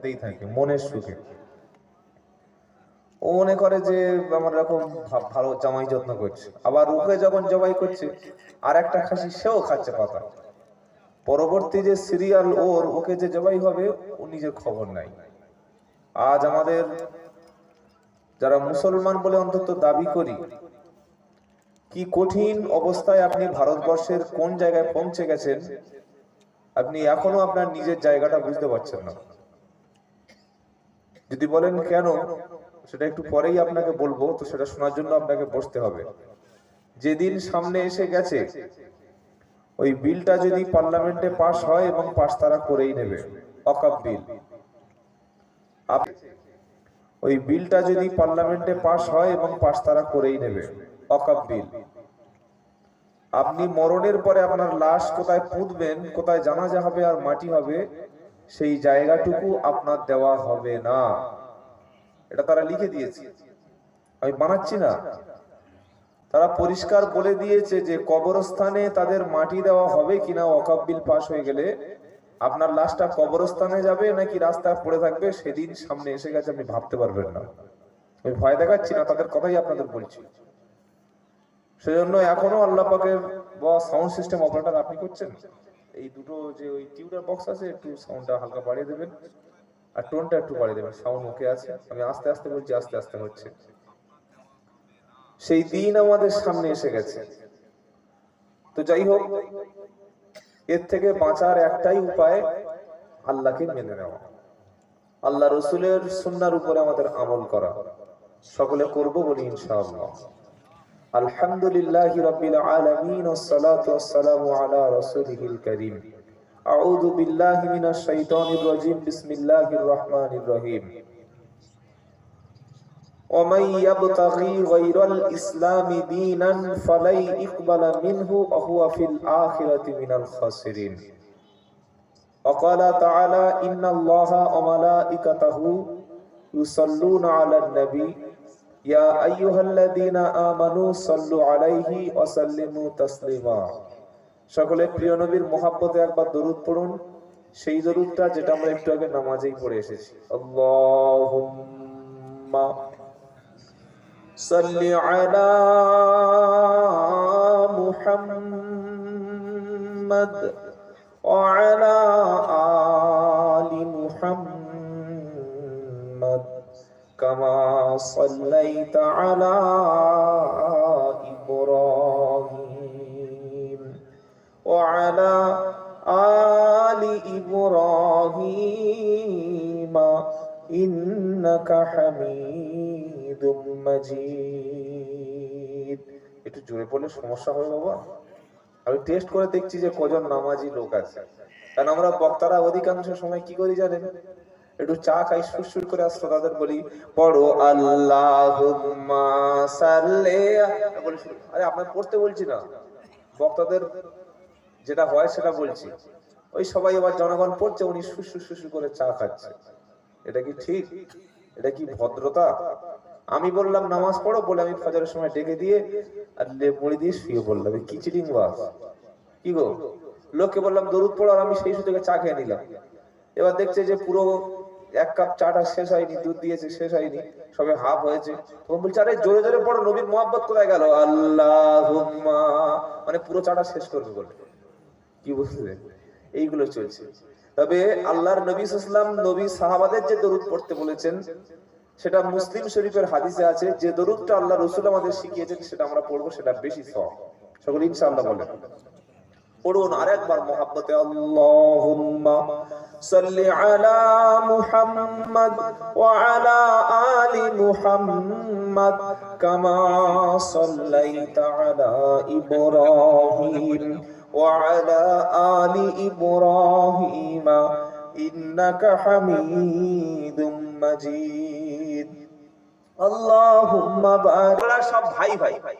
খেতেই থাকে, মনের সুখে। ও মনে করে যে আমার এরকম ভালো জামাই যত্ন করছে। আবার ওকে যখন জবাই করছে আর একটা খাসি সেও খাচ্ছে পাতা। পরবর্তী যে সিরিয়াল ওর, ওকে যে জবাই হবে, ও নিজের খবর নাই। আজ আমাদের যারা মুসলমান বলে অন্তত দাবি করি, কি কঠিন অবস্থায় আপনি ভারতবর্ষের কোন জায়গায় পৌঁছে গেছেন, আপনি এখনও আপনার নিজের জায়গাটা বুঝতে পারছেন না। যদি বলেন কেন, সেটা একটু পরেই আপনাকে বলব, তো সেটা শোনার জন্য আপনাকে বসতে হবে। যেদিন সামনে এসে গেছে, ওই বিলটা যদি পার্লামেন্টে পাশ হয় এবং পাশ তারা করেই নেবে, অকাপ বিল। ওই বিলটা যদি পার্লামেন্টে পাশ হয় এবং পাশ তারা করেই নেবে, অকাপ বিল। আপনি মরণের পরে আপনার লাশ কোথায় পুঁতবেন, কোথায় জানাজা হবে আর মাটি হবে সেই জায়গাটুকু আপনার দেওয়া হবে না। এটা তারা লিখে দিয়েছে। আমি বানাচ্ছি না। তারা পরিষ্কার বলে দিয়েছে যে কবরস্থানে তাদের মাটি দেওয়া হবে কিনা ওয়াকাব বিল পাস হয়ে গেলে। আপনার লাশটা কবরস্থানে যাবে নাকি রাস্তায় পড়ে থাকবে, সেদিন সামনে এসে গেছে, আপনি ভাবতে পারবেন না। আমি ভয় দেখাচ্ছি না, তাদের কথাই আপনাদের বলছি। সেজন্য এখনও আল্লাহ পাকের বা সাউন্ড সিস্টেম অপারেটর আপনি করছেন? এই দুটো যে ওই টিউটার বক্স আছে, একটু সাউন্ডটা হালকা বাড়িয়ে দেবেন। আর টোনটা একটু বাড়িয়ে দেবেন সাউন্ড ওকে আছে। আমি আস্তে আস্তে বলছি, আস্তে আস্তে হচ্ছে। সেই দিন আমাদের সামনে এসে গেছে। তো যাই হোক, এর থেকে বাঁচার একটাই উপায়, আল্লাহকে মেনে নেওয়া। আল্লাহ রসুলের সুন্নার উপরে আমাদের আমল করা। সকলে করব বলি ইনশাআল্লাহ। আলহামদুলিল্লাহ রাব্বিল আলামিন والصلاه والسلام على رسوله الكريم اعوذ بالله من الشيطان الرجيم بسم الله الرحمن الرحيم ومن يبتغي غير الإسلام دينا فلن يقبل منه وهو في الآخرة من الخاسرين وقال تعالى إن الله وملائكته يصلون على النبي ইয়া আইয়ুহাল্লাযীনা আমানু সাল্লু আলাইহি ওয়া সাল্লিমু তাসলিমা সকলে প্রিয় নবীর মহব্বতে একবার দরুদ পড়ুন। সেই দরুদটা যেটা আমরা একটু আগে নামাজেই পড়ে এসেছি। আল্লাহুম্মা সাল্লি আলা মুহাম্মাদ ওয়া আলা আলি মুহাম্মাদ কামা صليت على إبراهيم وعلى آل إبراهيم إنك حميد مجيد একটু জোরে পড়লে সমস্যা হবে বাবা আমি টেস্ট করে দেখছি যে কজন নামাজি লোক আছে কারণ আমরা বক্তারা অধিকাংশ সময় কি করি জানেন একটু চা খাই সুরসুর করে আসতো তাদের বলি, পড়ো আল্লাহ। আরে আপনার পড়তে বলছি না। বক্তাদের যেটা হয় সেটা বলছি। ওই সবাই এবার জনগণ পড়ছে, উনি সুসু সুসু করে চা খাচ্ছে। এটা কি ঠিক? এটা কি ভদ্রতা? আমি বললাম, নামাজ পড়ো, বলে আমি ফজরের সময় ডেকে দিয়ে আর মুড়ি দিয়ে শুয়ে এই কি চিটিং বাস। কি গো? লোককে বললাম, দরুদ পড়ো, আর আমি সেই সুযোগে চা খেয়ে নিলাম। এবার দেখছে যে পুরো এক কাপ চাটা শেষ হয়নি, দুধ দিয়েছে, শেষ হয়নি, সবে হাফ হয়েছে। তখন বলছে, আরে, জোরে জোরে পড়ো, নবীর মোহাব্বত কোথায় গেল? আল্লাহ মানে পুরো চাটা শেষ করবে বলে। কি বুঝলেন এইগুলো চলছে। তবে আল্লাহর নবী ইসলাম নবী সাহাবাদের যে দরুদ পড়তে বলেছেন, সেটা মুসলিম শরীফের হাদিসে আছে, যে দরুদটা আল্লাহ রসুল আমাদের শিখিয়েছেন, সেটা আমরা পড়ব, সেটা বেশি সব সকলে ইনশাআল্লাহ বলেন। পড়ুন আরেকবার মোহাব্বতে, আল্লাহুম্মা সাল্লি আলা মুহাম্মদ ওয়া আলা আলি মুহাম্মদ কামা সাল্লাইতা আলা ইব্রাহিম ওয়া আলা আলি ইব্রাহিম ইন্নাকা হামিদুম মাজিদ। আল্লাহুম্মা বারিক। সব ভাই ভাই।